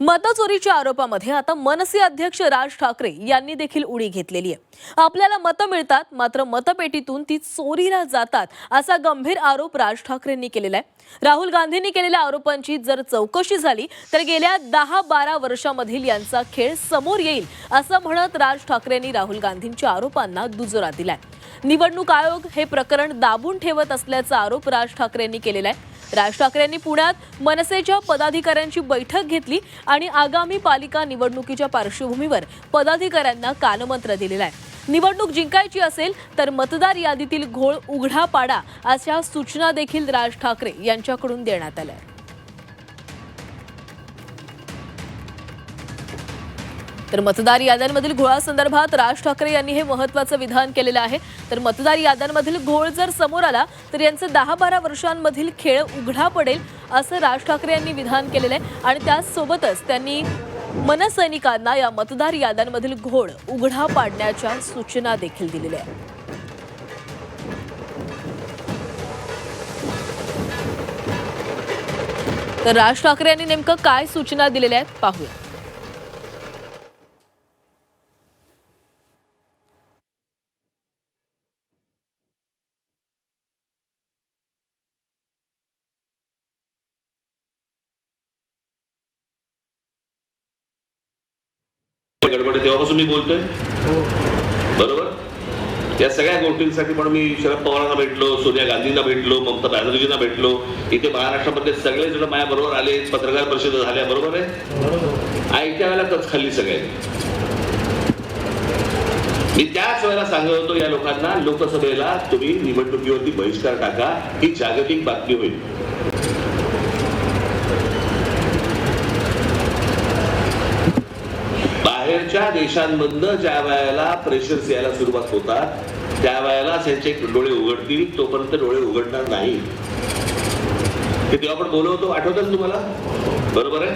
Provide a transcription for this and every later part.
मतचोरीच्या आरोपामध्ये आता मनसे अध्यक्ष राज ठाकरे यांनी देखील उडी घेतलेली आहे. आपल्याला मतं मिळतात मात्र मतपेटीतून ती चोरीला जातात असा गंभीर आरोप राज ठाकरेंनी केलेला आहे. राहुल गांधींनी केलेल्या आरोपांची जर चौकशी झाली तर गेल्या दहा बारा वर्षामधील यांचा खेळ समोर येईल असं म्हणत राज ठाकरेंनी राहुल गांधींच्या आरोपांना दुजोरा दिलाय. निवडणूक आयोग हे प्रकरण दाबून ठेवत असल्याचा आरोप राज ठाकरेंनी केलेला आहे. राज ठाकरेंनी पुण्यात मनसेच्या पदाधिकाऱ्यांची बैठक घेतली आणि आगामी पालिका निवडणुकीच्या पार्श्वभूमीवर पदाधिकाऱ्यांना कानमंत्र दिलेला आहे. निवडणूक जिंकायची असेल तर मतदार यादीतील घोळ उघडा पाडा अशा सूचना देखील राज ठाकरे यांच्याकडून देण्यात आल्या तर मतदार याद्यांमधील घोळासंदर्भात राज ठाकरे यांनी हे महत्वाचं विधान केलेलं आहे. तर मतदार याद्यांमधील घोळ जर समोर आला तर यांचं दहा बारा वर्षांमधील खेळ उघडा पडेल असं राज ठाकरे यांनी विधान केलेलं आहे. आणि त्याचसोबतच त्यांनी मनसैनिकांना या मतदार याद्यांमधील घोळ उघडा पाडण्याच्या सूचना देखील दिलेल्या आहेत. तर राज ठाकरे यांनी नेमकं काय सूचना दिलेल्या आहेत पाहूया. गडबड तेव्हापासून मी बोलतोय. बरोबर? या सगळ्या गोष्टींसाठी पण मी शरद पवारांना भेटलो सोनिया गांधींना भेटलो ममता बॅनर्जींना भेटलो. इथे महाराष्ट्रामध्ये सगळे जण माझ्या बरोबर आले पत्रकार परिषद झाल्या बरोबर आहे? आयत्या वेळेला कच खाल्ली सगळ्यांनी मी त्याच वेळेला सांगत होतो या लोकांना लोकसभेला तुम्ही निवडणुकीवरती बहिष्कार टाका ही जागतिक बातमी होईल. त्या देशांमधनं ज्या वेळेला प्रेशर्स यायला सुरुवात होतात त्या वेळेला त्यांचे डोळे उघडतील तोपर्यंत डोळे उघडणार नाही. ते तेव्हा आपण बोलवतो आठवतं ना तुम्हाला? बरोबर आहे?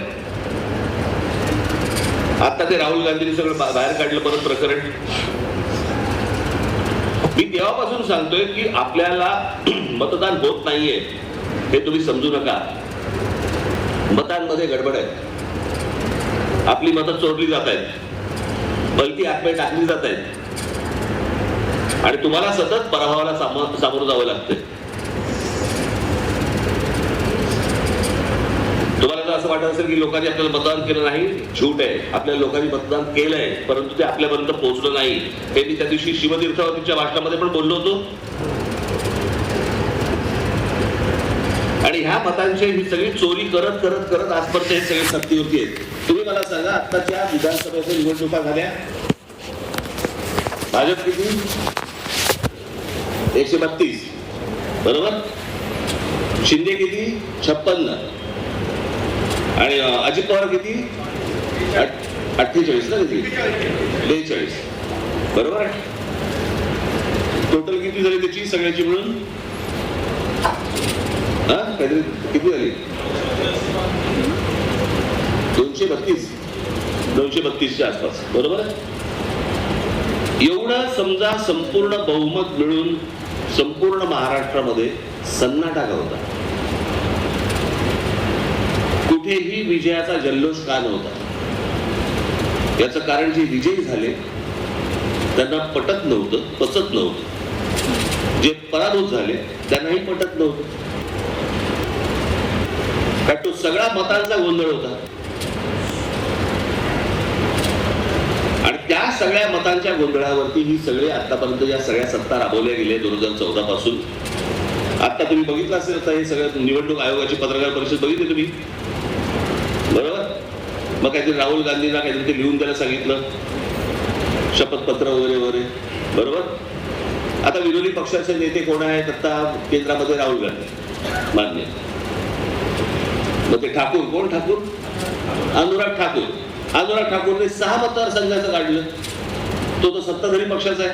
आता ते राहुल गांधीने सगळं बाहेर काढलं परत प्रकरण. मी तेव्हापासून सांगतोय की आपल्याला मतदान होत नाहीये हे तुम्ही समजू नका. मतांमध्ये गडबड आहे. आपली मतं चोरली जात आहेत. भलती आत्मे टाकली जात आहेत. आणि तुम्हाला सतत पराभवाला सामोरं जावं लागतंय. तुम्हाला जर असं वाटत असेल की लोकांनी आपल्याला मतदान केलं नाही झूट आहे. आपल्या लोकांनी मतदान केलंय परंतु ते आपल्यापर्यंत पोहोचलं नाही. हे मी त्या दिवशी शिवतीर्थावरतीच्या भाषणामध्ये पण बोललो होतो. आणि ह्या मतांची ही सगळी चोरी करत करत करत आजपर्यंत हे सगळे सत्तेवरती आहेत. तुम्ही मला सांगा आताच्या विधानसभेच्या निवडणुका झाल्या. भाजप किती? एकशे बत्तीस. बरोबर? शिंदे किती? छप्पन्न. आणि अजित पवार किती? अठ्ठेचाळीस ना किती? बेचाळीस. बरोबर? टोटल किती झाली त्याची सगळ्याची मिळून? हा? काहीतरी किती झाली? दोनशे बत्तीस. दोनशे बत्तीसच्या आसपास. बरोबर आहे? एवढं समजा संपूर्ण बहुमत मिळून संपूर्ण महाराष्ट्रामध्ये सन्नाटा होता. कुठेही विजयाचा जल्लोष का नव्हता? याचं कारण जे विजयी झाले त्यांना पटत नव्हतं पचत नव्हतं. जे पराभूत झाले त्यांनाही पटत नव्हतं. कारण तो सगळा मतांचा गोंधळ होता. आणि त्या सगळ्या मतांच्या गोंधळावरती ही सगळे आतापर्यंत या सगळ्या सत्ता राबवल्या गेल्या दोन हजार चौदा पासून आता तुम्ही बघितलं असेल आता हे सगळं निवडणूक आयोगाची पत्रकार परिषद बघितली तुम्ही. बरोबर? मग काहीतरी राहुल गांधींना काहीतरी ते लिहून द्यायला सांगितलं. शपथपत्र वगैरे वगैरे. बरोबर? आता विरोधी पक्षाचे नेते कोण आहेत? आता केंद्रामध्ये राहुल गांधी. मान्य. मग ते ठाकूर. कोण ठाकूर? अनुराग ठाकूर. अनुराग ठाकूरने सहा मतदारसंघाचं काढलं. तो तो सत्ताधारी पक्षाचा आहे.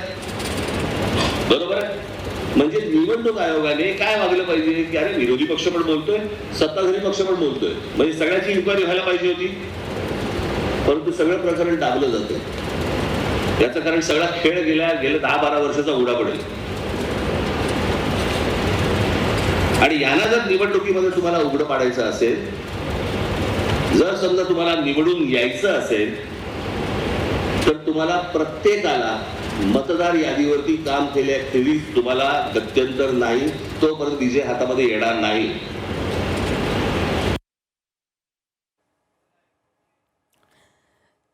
बरोबर आहे? म्हणजे निवडणूक आयोगाने काय वागलं पाहिजे? की अरे विरोधी पक्ष पण बोलतोय सत्ताधारी पक्ष पण बोलतोय. म्हणजे सगळ्याची इन्क्वायरी व्हायला पाहिजे होती. परंतु सगळं प्रकरण दाबलं जातं याचं कारण सगळा खेळ गेल्या गेल्या दहा बारा वर्षाचा उडा पडेल. आणि यांना जर निवडणुकीमध्ये तुम्हाला उघडं पाडायचं असेल जर समजा तुम्हाला निवडून यायचं असेल तर तुम्हाला प्रत्येकाला मतदार यादीवरती काम केल्याखेरीज तुम्हाला गत्यंतर नाही तोपर्यंत डीजे हातामध्ये येणार नाही.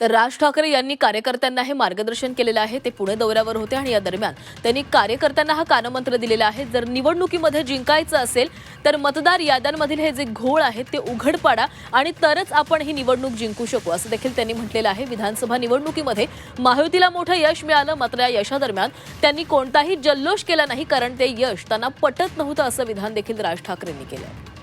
तर राज ठाकरे यांनी कार्यकर्त्यांना हे मार्गदर्शन केलेलं आहे. ते पुणे दौऱ्यावर होते आणि या दरम्यान त्यांनी कार्यकर्त्यांना हा कानमंत्र दिलेला आहे. जर निवडणुकीमध्ये जिंकायचं असेल तर मतदार याद्यांमधील हे जे घोळ आहे ते उघड पाडा आणि तरच आपण ही निवडणूक जिंकू शकू असं देखील त्यांनी म्हटलेलं आहे. विधानसभा निवडणुकीमध्ये महायुतीला मोठं यश मिळालं मात्र या यशादरम्यान त्यांनी कोणताही जल्लोष केला नाही कारण ते यश त्यांना पटत नव्हतं असं विधान देखील राज ठाकरेंनी केलं